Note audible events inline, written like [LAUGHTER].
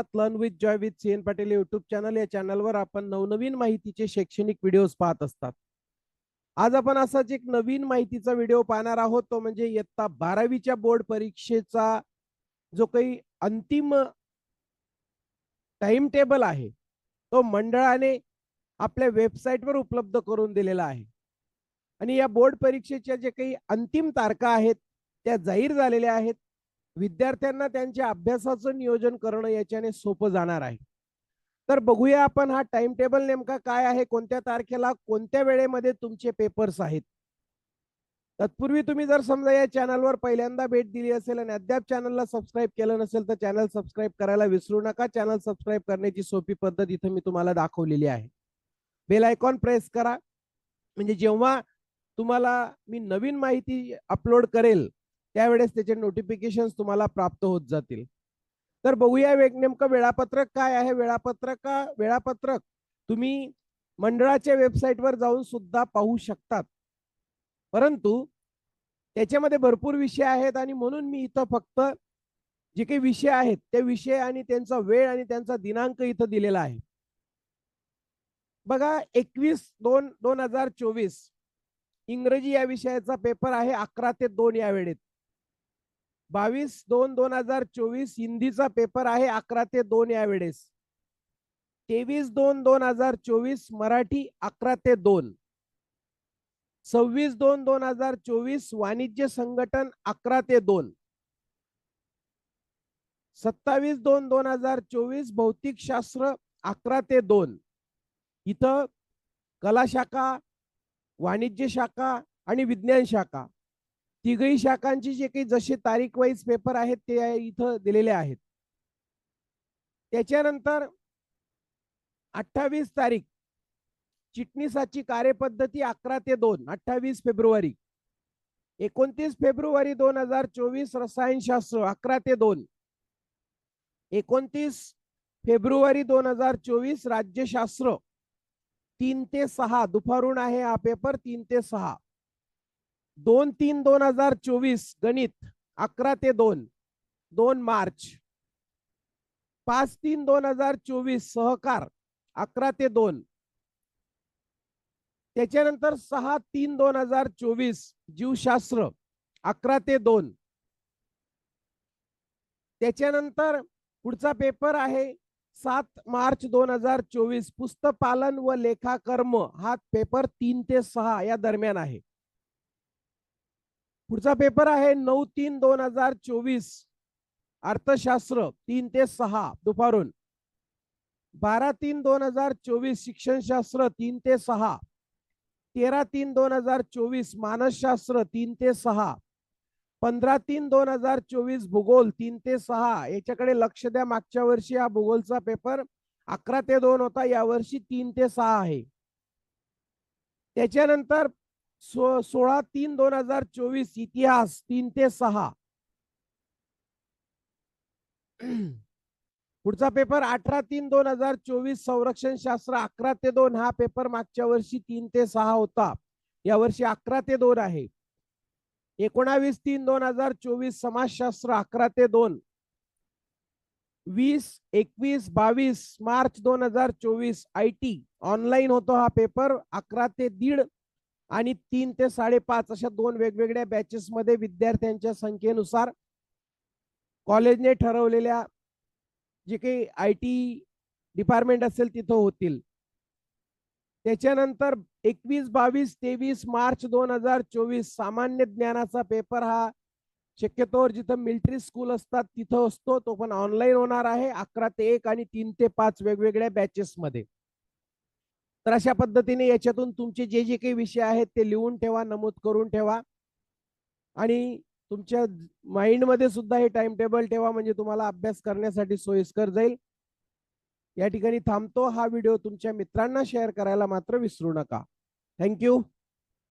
आहात learn with Joy with C N Patil YouTube channel या चॅनलवर आपण नवनवीन माहितीचे शैक्षणिक व्हिडिओज पाहत असतात. आज आपण असाच एक नवीन माहितीचा व्हिडिओ पाहणार आहोत. तो म्हणजे इयत्ता बारावीच्या बोर्ड परीक्षेचा जो काही अंतिम टाइम टेबल आहे तो मंडळाने आपल्या वेबसाईटवर उपलब्ध करून दिलेला आहे. आणि या बोर्ड परीक्षेच्या जे काही अंतिम तारखा आहेत त्या जाहीर झालेल्या आहेत. विद्यार्थ्यांना त्यांच्या अभ्यासाचं नियोजन करणं याच्याने सोपं जाणार आहे. तर बघूया आपण हा टाइम टेबल नेमका काय आहे कोणत्या तारखेला कोणत्या वेळेमध्ये तुमचे पेपर्स आहेत. तत्पूर्वी तुम्ही जर समजा या चॅनलवर पहिल्यांदा भेट दिली असेल आणि अद्याप चॅनलला सबस्क्राईब केलं नसेल तर चॅनल सबस्क्राईब करायला विसरू नका. चॅनल सबस्क्राईब करण्याची सोपी पद्धत इथं मी तुम्हाला दाखवलेली आहे. बेल आयकॉन प्रेस करा. म्हणजे जेव्हा तुम्हाला मी नवीन माहिती अपलोड करेल त्यावेळेस त्याचे नोटिफिकेशन तुम्हाला प्राप्त होत जातील. तर बघूया वेग नेमकं वेळापत्रक काय आहे. वेळापत्रक वेळापत्रक तुम्ही मंडळाच्या वेबसाईटवर जाऊन सुद्धा पाहू शकतात. परंतु त्याच्यामध्ये भरपूर विषय आहेत आणि म्हणून मी इथं फक्त जे काही विषय आहेत त्या विषय आणि त्यांचा वेळ आणि त्यांचा दिनांक इथं दिलेला आहे. बघा एकवीस दोन दोन हजार चोवीस इंग्रजी या विषयाचा पेपर आहे अकरा ते दोन या वेळेत. बावीस दोन दोन हजार चोवीस हिंदीचा पेपर आहे अकरा ते दोन यावेळेस. तेवीस दोन दोन हजार चोवीस मराठी अकरा ते दोन. सव्वीस दोन दोन हजार चोवीस वाणिज्य संघटन अकरा ते दोन. सत्तावीस दोन दोन हजार चोवीस भौतिक शास्त्र अकरा ते दोन. इथं कला शाखा वाणिज्य शाखा आणि विज्ञान शाखा. तिघही शाखांची जे काही जसे तारीख वाईज पेपर आहेत ते इथं दिलेले आहेत. त्याच्यानंतर अठ्ठावीस तारीख चिटणीसाची कार्यपद्धती अकरा ते दोन अठ्ठावीस फेब्रुवारी. एकोणतीस फेब्रुवारी दोन हजार चोवीस रसायनशास्त्र अकरा ते दोन. एकोणतीस फेब्रुवारी दोन हजार चोवीस राज्यशास्त्र. तीन ते सहा दुपारून आहे हा पेपर तीन ते सहा. दोन तीन दोन हजार चोवीस गणित अकरा ते दोन दोन मार्च. पाच तीन दोन हजार चोवीस सहकार अकरा ते दोन. त्याच्यानंतर सहा तीन दोन हजार चोवीस जीवशास्त्र अकरा ते दोन. त्याच्यानंतर पुढचा पेपर आहे सात मार्च दोन हजार चोवीस. पुस्तपालन व लेखाकर्म हा पेपर तीन ते सहा या दरम्यान आहे. पुढचा पेपर आहे नऊ तीन दोन हजार चोवीस. अर्थशास्त्र तीन ते सहा दुपारून. बारा तीन दोन हजार चोवीस शिक्षणशास्त्र तीन ते सहा. तेरा तीन दोन हजार चोवीस मानसशास्त्र तीन ते सहा. पंधरा तीन दोन हजार चोवीस भूगोल तीन ते सहा. याच्याकडे लक्ष द्या मागच्या वर्षी हा भूगोलचा पेपर अकरा ते दोन होता यावर्षी तीन ते सहा आहे. त्याच्यानंतर सो सोळा तीन दोन हजार चोवीस इतिहास तीन ते सहा. [CLEARS THROAT] पुढचा पेपर अठरा तीन दोन हजार चोवीस संरक्षण शास्त्र अकरा ते दोन हा पेपर मागच्या वर्षी तीन ते सहा होता. यावर्षी अकरा ते दोन आहे. एकोणावीस तीन दोन हजार चोवीस समाजशास्त्र अकरा ते दोन. वीस एकवीस बावीस मार्च दोन हजार चोवीस आय टी. ऑनलाईन होतो हा पेपर अकरा ते दीड. आणि तीन ते साडेपाच अशा दोन वेगवेगळ्या बॅचेस मध्ये विद्यार्थ्यांच्या संख्येनुसार कॉलेजने ठरवलेल्या जे काही आय टी डिपार्टमेंट असेल तिथं होतील. त्याच्यानंतर एकवीस बावीस तेवीस मार्च दोन हजार चोवीस सामान्य ज्ञानाचा पेपर हा शक्यतोवर जिथं मिलिटरी स्कूल असतात तिथं असतो तो पण ऑनलाईन होणार आहे. अकरा ते एक आणि तीन ते पाच वेगवेगळ्या बॅचेस मध्ये. तर अशा पद्धतीने याच्यातून तुमचे जे जे काही विषय आहेत ते लिहून ठेवा नमूद करून ठेवा. आणि तुमच्या माइंडमध्ये सुद्धा हे टाइम टेबल ठेवा म्हणजे तुम्हाला अभ्यास करण्यासाठी सोयीस्कर जाईल. या ठिकाणी थांबतो. हा व्हिडिओ तुमच्या मित्रांना शेअर करायला मात्र विसरू नका. थँक्यू